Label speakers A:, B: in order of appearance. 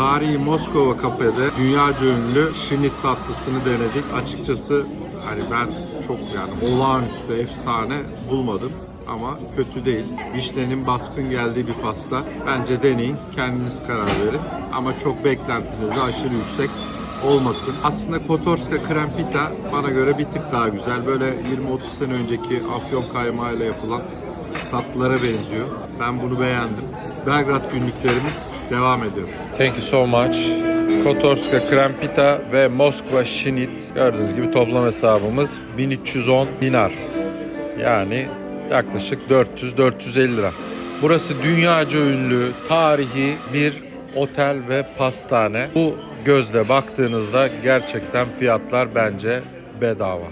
A: Tarihi Moskova kafede dünyaca ünlü şinit tatlısını denedik. Açıkçası hani ben çok yani olağanüstü efsane bulmadım ama kötü değil. Vişnenin baskın geldiği bir pasta. Bence deneyin, kendiniz karar verin. Ama çok beklentiniz aşırı yüksek olmasın. Aslında Kotorska krem pita bana göre bir tık daha güzel. Böyle 20-30 sene önceki afyon kaymağıyla yapılan tatlılara benziyor. Ben bunu beğendim. Belgrad günlüklerimiz devam ediyor.
B: Thank you so much. Kotorska Krem Pita ve Moskva Şinit. Gördüğünüz gibi toplam hesabımız 1310 dinar. Yani yaklaşık 400-450 lira. Burası dünyaca ünlü, tarihi bir otel ve pastane. Bu gözle baktığınızda gerçekten fiyatlar bence bedava.